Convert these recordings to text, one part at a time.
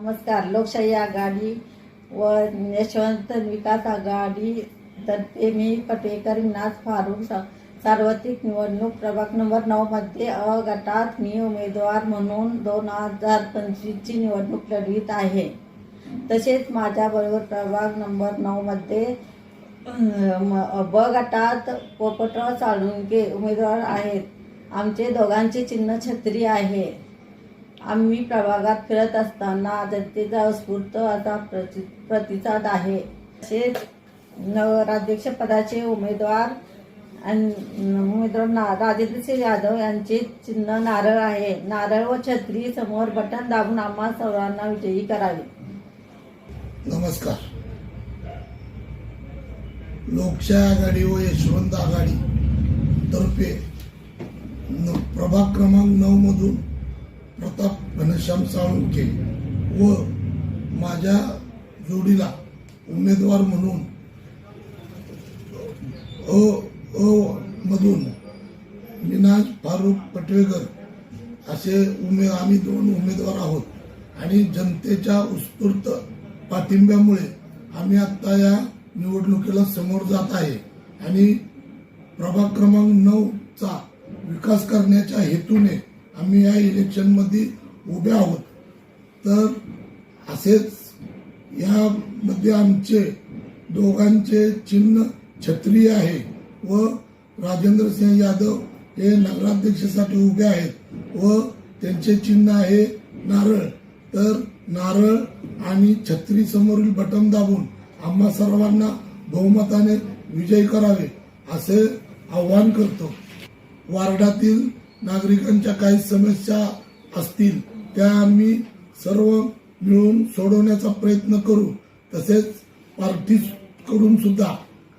नमस्कार लोकशाही आघाडी व यशवंत विकास आघाडी तर्फे मी पटेकर नाथ फारुख सार्वत्रिक निवडणूक प्रभाग नंबर नऊमध्ये अ गटात मी उमेदवार म्हणून दोन हजार पंचवीसची निवडणूक लढवित आहे. तसेच माझ्याबरोबर प्रभाग नंबर नऊमध्ये ब गटात पोपटराव साळुंके उमेदवार आहेत. आमचे दोघांचे चिन्ह छत्री आहे. आम्ही प्रभागात फिरत असताना जनतेचा उत्स्फूर्त असा प्रति प्रतिसाद आहे. तसेच नगराध्यक्षपदाचे उमेदवार उमेदवार ना राजेंद्रसिंह यादव यांचे चिन्ह नारळ आहे. नारळ व छत्री समोर बटन दाबून आम्हा सर्वांना विजयी करावे. नमस्कार. लोकशाही आघाडी व यशवंत आघाडी तर्फे प्रभाग क्रमांक नऊ मधून साळुंके व माझ्या जोडीला उमेदवार म्हणून अ अ मधून मिनाज फारुख पटवेकर असे उमे आम्ही दोन उमेदवार आहोत. आणि जनतेच्या उत्स्फूर्त पाठिंब्यामुळे आम्ही आत्ता या निवडणुकीला समोर जात आहे. आणि प्रभाग क्रमांक नऊचा विकास करण्याच्या हेतूने आम्ही या इलेक्शनमध्ये उभे आहोत. तर असेच यामध्ये आमचे दोघांचे चिन्ह छत्री आहे व राजेंद्र सिंह यादव हे नगराध्यक्षासाठी उभे आहेत व त्यांचे चिन्ह आहे नारळ. तर नारळ आणि छत्री समोरील बटन दाबून आम्हा सर्वांना बहुमताने विजय करावे असे आवाहन करतो. वार्डातील नागरिकांच्या काही समस्या असतील त्या आम्ही सर्व मिळून सोडवण्याचा प्रयत्न करू. तसेच पार्टीकडून सुद्धा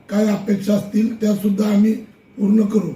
काय अपेक्षा असतील त्या सुद्धा आम्ही पूर्ण करू.